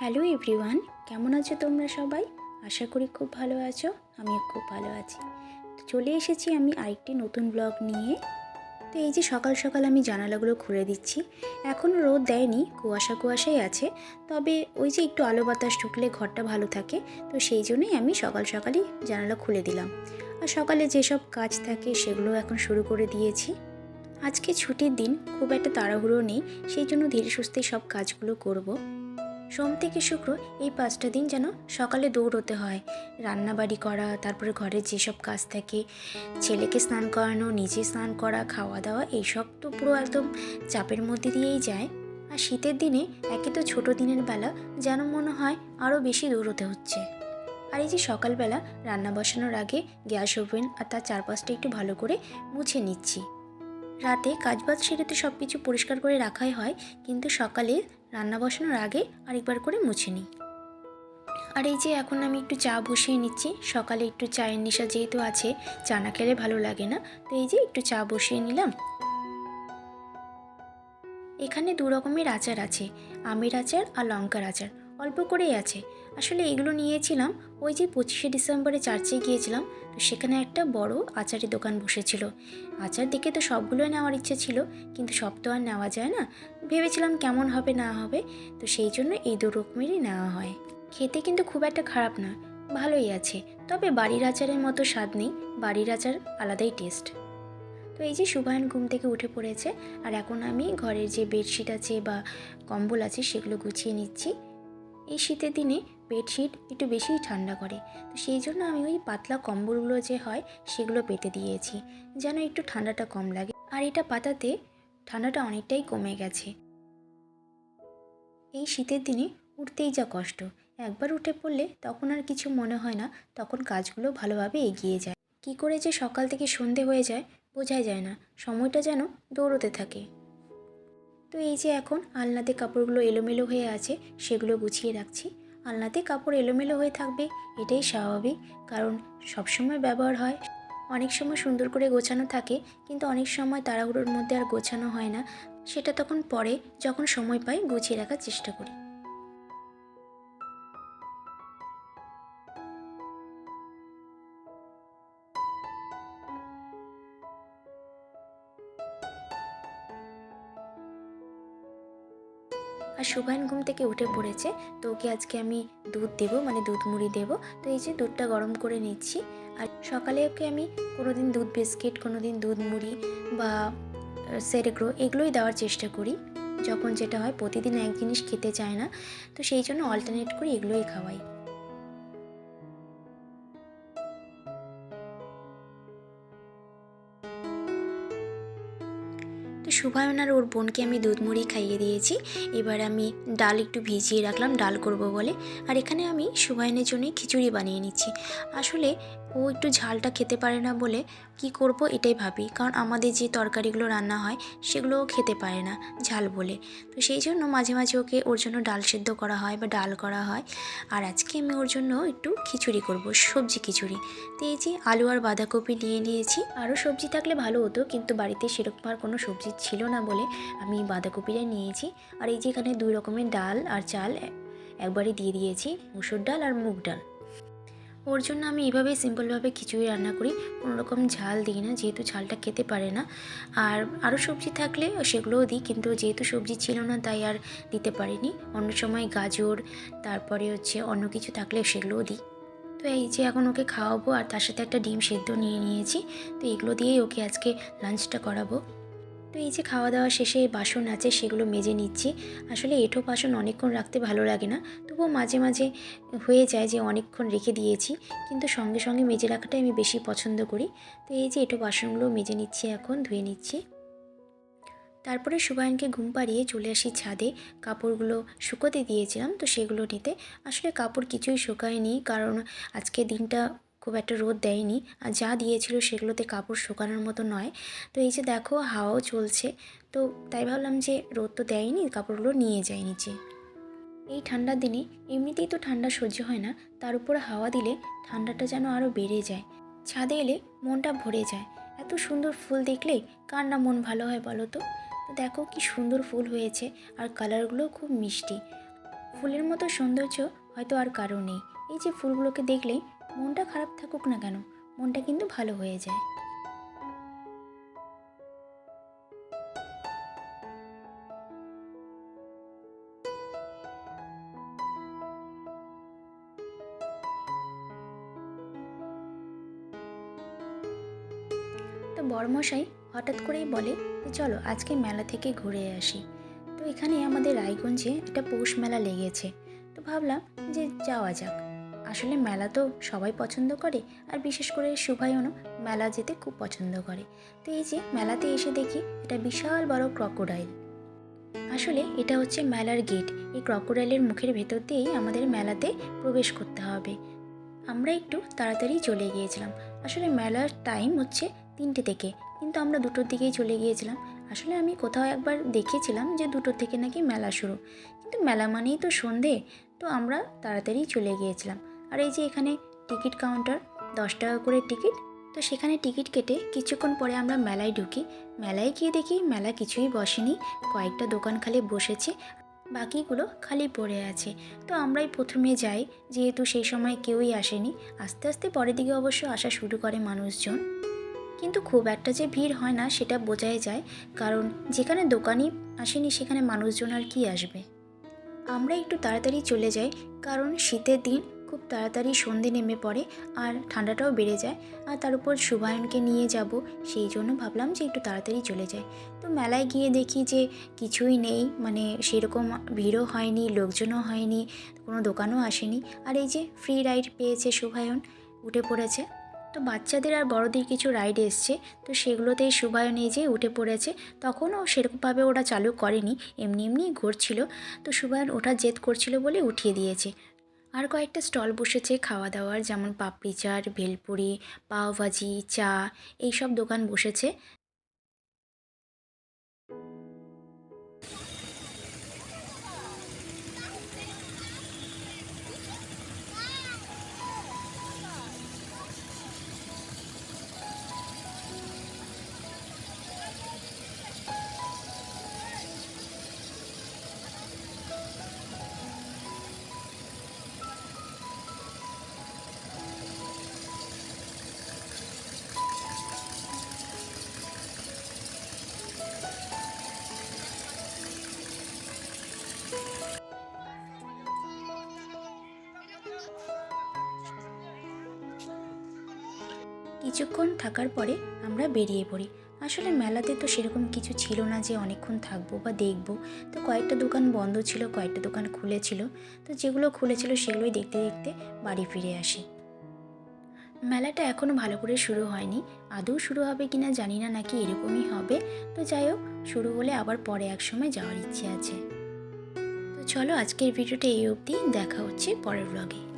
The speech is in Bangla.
হ্যালো এভরিওয়ান, কেমন আছো তোমরা সবাই? আশা করি খুব ভালো আছো, আমিও খুব ভালো আছি। চলে এসেছি আমি আরেকটি নতুন ব্লগ নিয়ে। তো এই যে সকাল সকাল আমি জানালাগুলো খুলে দিচ্ছি এখনও রোদ দেয়নি, কুয়াশা কুয়াশাই আছে। তবে ওই যে একটু আলো বাতাস ঢুকলে ঘরটা ভালো থাকে, তো সেই জন্যই আমি সকাল সকালই জানালা খুলে দিলাম। আর সকালে যেসব কাজ থাকে সেগুলো এখন শুরু করে দিয়েছি। আজকে ছুটির দিন, খুব একটা তাড়াহুড়ো নেই, সেই জন্য ধীরে সুস্থে সব কাজগুলো করব। সোম থেকে শুক্র এই পাঁচটা দিন যেন সকালে দৌড়তে হয়। রান্নাবাড়ি করা, তারপরে ঘরের যেসব কাজ থাকে, ছেলেকে স্নান করানো, নিজে স্নান করা, খাওয়া দাওয়া, এইসব তো পুরো একদম চাপের মধ্যে দিয়েই যায়। আর শীতের দিনে একে তো ছোটো দিনের বেলা যেন মনে হয় আরও বেশি দৌড়তে হচ্ছে। আর এই যে সকালবেলা রান্না বসানোর আগে গ্যাস ওভেন আর তার চারপাশটা একটু ভালো করে মুছে নিচ্ছি। রাতে কাজবাজ সেরে তো সব কিছু পরিষ্কার করে রাখাই হয়, কিন্তু সকালে রান্না বসানোর আগে আরেকবার করে মুছে নিই। আর এই যে এখন আমি একটু চা বসিয়ে নিচ্ছি, সকালে একটু চায়ের নেশা যেহেতু আছে, চা না খেলে ভালো লাগে না, তো এই যে একটু চা বসিয়ে নিলাম। এখানে দু রকমের আচার আছে, আমের আচার আর লঙ্কার আচার, অল্প করেই আছে। আসলে এগুলো নিয়েছিলাম। ওই যে পঁচিশে ডিসেম্বরে চার্চে গিয়েছিলাম, তো সেখানে একটা বড় আচারের দোকান বসেছিল। আচার দেখে তো সবগুলোই নেওয়ার ইচ্ছে ছিল, কিন্তু সব তো আর নেওয়া যায় না। ভেবেছিলাম কেমন হবে না হবে, তো সেই জন্য এই দু রকমেরই নেওয়া হয়। খেতে কিন্তু খুব একটা খারাপ না, ভালোই আছে, তবে বাড়ির আচারের মতো স্বাদ নেই, বাড়ির আচার আলাদাই টেস্ট। তো এই যে সুবায়ন ঘুম থেকে উঠে পড়েছে, আর এখন আমি ঘরের যে বেডশিট আছে বা কম্বল আছে সেগুলো গুছিয়ে নিচ্ছি। এই শীতের দিনে বেডশিট একটু বেশিই ঠান্ডা করে। তো সেই জন্য আমি ওই পাতলা কম্বলগুলো যে হয়, সেগুলো পেতে দিয়েছি, যেন একটু ঠান্ডাটা কম লাগে। আর এটা পাতাতে ঠান্ডাটা অনেকটাই কমে গেছে। এই শীতের দিনে উঠতেই যা কষ্ট। একবার উঠে পড়লে তখন আর কিছু মনে হয় না, তখন কাজগুলো ভালোভাবে এগিয়ে যায়। কি করে যে সকাল থেকে সন্ধে হয়ে যায়, বোঝাই যায় না। সময়টা যেন দৌড়তে থাকে। তো এই যে এখন আলনাতে কাপড়গুলো এলোমেলো হয়ে আছে, সেগুলো গুছিয়ে রাখছি। আলনাতে কাপড় এলোমেলো হয়ে থাকবে, এটাই স্বাভাবিক, কারণ সবসময় ব্যবহার হয়। অনেক সময় সুন্দর করে গোছানো থাকে, কিন্তু অনেক সময় তাড়াহুড়োর মধ্যে আর গোছানো হয় না। সেটা তখন পরে, যখন সময় পাই, গুছিয়ে রাখার চেষ্টা করি। আর সুভায়ন ঘুম থেকে উঠে পড়েছে, তো ওকে আজকে আমি দুধ দেব মানে দুধ মুড়ি দেব। তো এই যে দুধটা গরম করে নিচ্ছি, আর সকালে ওকে আমি কোনো দিন দুধ বিস্কিট কোনো দিন দুধ মুড়ি বা সেরেগ্রো এগুলোই দেওয়ার চেষ্টা করি। যখন যেটা হয় প্রতিদিন এক জিনিস খেতে চায় না, তো সেই জন্য অল্টারনেট করে এগুলোই খাওয়াই। তো সুভায়ন আর ওর বোনকে আমি দুধ মুড়ি খাইয়ে দিয়েছি। এবার আমি ডাল একটু ভিজিয়ে রাখলাম, ডাল করব বলে। আর এখানে আমি শুভায়নের জন্যই খিচুড়ি বানিয়ে নিচ্ছি। আসলে ও একটু ঝালটা খেতে পারে না বলে কি করব এটাই ভাবি। কারণ আমাদের যে তরকারিগুলো রান্না হয়, সেগুলোও খেতে পারে না ঝাল বলে। তো সেই জন্য মাঝে মাঝে ওকে ওর জন্য ডাল সেদ্ধ করা হয় বা ডাল করা হয়। আর আজকে আমি ওর জন্য একটু খিচুড়ি করব, সবজি খিচুড়ি। তো এই যে আলু আর বাঁধাকপি নিয়ে নিয়েছি। আরও সবজি থাকলে ভালো হতো, কিন্তু বাড়িতে সেরকম আর কোনো সবজি ছিল না বলে আমি বাঁধাকপিটাই নিয়েছি। আর এই যে এখানে দুই রকমের ডাল আর চাল একবারে দিয়ে দিয়েছি। মুসুর ডাল আর মুগ ডাল। ওর জন্য আমি এইভাবেই সিম্পলভাবে খিচুড়ি রান্না করি। কোনো রকম ঝাল দিই না, যেহেতু ঝালটা খেতে পারে না। আর আরও সবজি থাকলে সেগুলোও দিই, কিন্তু যেহেতু সবজি ছিল না, তাই আর দিতে পারিনি। অন্য সময় গাজর, তারপরে হচ্ছে অন্য কিছু থাকলে সেগুলোও দিই। তো এই যে এখন ওকে খাওয়াবো, আর তার সাথে একটা ডিম সেদ্ধ নিয়ে নিয়েছি। তো এগুলো দিয়েই ওকে আজকে লাঞ্চটা করাবো। তো এই যে খাওয়া দাওয়া শেষে বাসন আছে, সেগুলো মেজে নিচ্ছি। আসলে এঁঠো বাসন অনেকক্ষণ রাখতে ভালো লাগে না। তবুও মাঝে মাঝে হয়ে যায় যে অনেকক্ষণ রেখে দিয়েছি। কিন্তু সঙ্গে সঙ্গে মেজে রাখাটাই আমি বেশি পছন্দ করি। তো এই যে এঁঠো বাসনগুলো মেজে নিচ্ছি এখন, ধুয়ে নিচ্ছি। তারপরে সুবায়নকে ঘুম পাড়িয়ে চলে আসি ছাদে। কাপড়গুলো শুকোতে দিয়েছিলাম, তো সেগুলো নিতে। আসলে কাপড় কিছুই শুকায়নি, কারণ আজকে দিনটা খুব একটা রোদ দেয়নি। আর যা দিয়েছিল সেগুলোতে কাপড় শুকানোর মতো নয়। তো এই যে দেখো, হাওয়াও চলছে। তো তাই ভাবলাম যে রোদ তো দেয়নি, কাপড়গুলো নিয়ে যাই নিচে। এই ঠান্ডার দিনে এমনিতেই তো ঠান্ডা সহ্য হয় না। তার উপর হাওয়া দিলে ঠান্ডাটা যেন আরও বেড়ে যায়। ছাদে এলে মনটা ভরে যায়। এত সুন্দর ফুল দেখলে কার না মন ভালো হয় বলো তো দেখো কি সুন্দর ফুল হয়েছে আর কালারগুলো খুব মিষ্টি। ফুলের মতো সৌন্দর্য হয়তো আর কারও নেই। এই যে ফুলগুলোকে দেখলেই মনটা খারাপ থাকুক না কেন, মনটা কিন্তু ভালো হয়ে যায়। তো বড়মশাই হঠাৎ করেই বলে যে, চলো, আজকে মেলা থেকে ঘুরে আসি। তো এখানে আমাদের রায়গঞ্জে একটা পৌষ মেলা লেগেছে। তো ভাবলাম যে যাওয়া যাক। আসলে মেলা তো সবাই পছন্দ করে, আর বিশেষ করে শুভায়নও মেলা যেতে খুব পছন্দ করে। তো এই যে মেলাতে এসে দেখি এটা বিশাল বড় ক্রকোডাইল। আসলে এটা হচ্ছে মেলার গেট। এই ক্রকোডাইলের মুখের ভেতর দিয়েই আমাদের মেলাতে প্রবেশ করতে হবে। আমরা একটু তাড়াতাড়ি চলে গিয়েছিলাম। আসলে মেলার টাইম হচ্ছে তিনটে থেকে, কিন্তু আমরা দুটোর দিকেই চলে গিয়েছিলাম। আসলে আমি কোথাও একবার দেখেছিলাম যে দুটোর থেকে নাকি মেলা শুরু। কিন্তু মেলা মানেই তো সন্ধে, তো আমরা তাড়াতাড়ি চলে গিয়েছিলাম। আর এই যে এখানে টিকিট কাউন্টার, দশ টাকা করে টিকিট। তো সেখানে টিকিট কেটে কিছুক্ষণ পরে আমরা মেলায় ঢুকি। মেলায় গিয়ে দেখি মেলা কিছুই বসেনি, কয়েকটা দোকান খালি বসেছে, বাকিগুলো খালি পড়ে আছে। তো আমরাই প্রথমে যাই, যেহেতু সেই সময় কেউই আসেনি। আস্তে আস্তে পরের দিকে অবশ্য আসা শুরু করে মানুষজন। কিন্তু খুব একটা যে ভিড় হয় না সেটা বোঝাই যায়, কারণ যেখানে দোকানই আসেনি সেখানে মানুষজন আর কি আসবে? আমরা একটু তাড়াতাড়ি চলে যাই, কারণ শীতের দিন খুব তাড়াতাড়ি সন্ধে নেমে পড়ে আর ঠান্ডাটাও বেড়ে যায় আর তার উপর শুভায়নকে নিয়ে যাব। সেই জন্য ভাবলাম যে একটু তাড়াতাড়ি চলে যায় তো মেলায় গিয়ে দেখি যে কিছুই নেই মানে সেরকম ভিড়ও হয়নি, লোকজনও হয়নি, কোনো দোকানও আসেনি। আর এই যে ফ্রি রাইড পেয়েছে শুভায়ন উঠে পড়েছে। তো বাচ্চাদের আর বড়দের কিছু রাইড এসছে, তো সেগুলোতেই শুভায়ন এই যে উঠে পড়েছে। তখনও সেরকমভাবে ওরা চালু করেনি, এমনি এমনি ঘুরছিল। তো শুভায়ন ওটা জেদ করছিল বলে উঠিয়ে দিয়েছে। আর কয়েকটা স্টল বসেছে খাওয়া দাওয়ার যেমন পাপড়ি চাট, ভেলপুরি, পাওভাজি, চা, এইসব দোকান বসেছে। কিছুক্ষণ থাকার পরে আমরা বেরিয়ে পড়ি। আসলে মেলাতে তো সেরকম কিছু ছিল না যে অনেকক্ষণ থাকব বা দেখব। তো কয়েকটা দোকান বন্ধ ছিল, কয়েকটা দোকান খুলেছিল। তো যেগুলো খুলেছিল সেগুলোই দেখতে দেখতে বাড়ি ফিরে আসি। মেলাটা এখনও ভালো করে শুরু হয়নি। আদৌ শুরু হবে কি না জানি না, নাকি এরকমই হবে। তো যাই হোক, শুরু হলে আবার পরে এক সময় যাওয়ার ইচ্ছে আছে। তো চলো আজকের ভিডিওটা এই অবধি। দেখা হচ্ছে পরের ব্লগে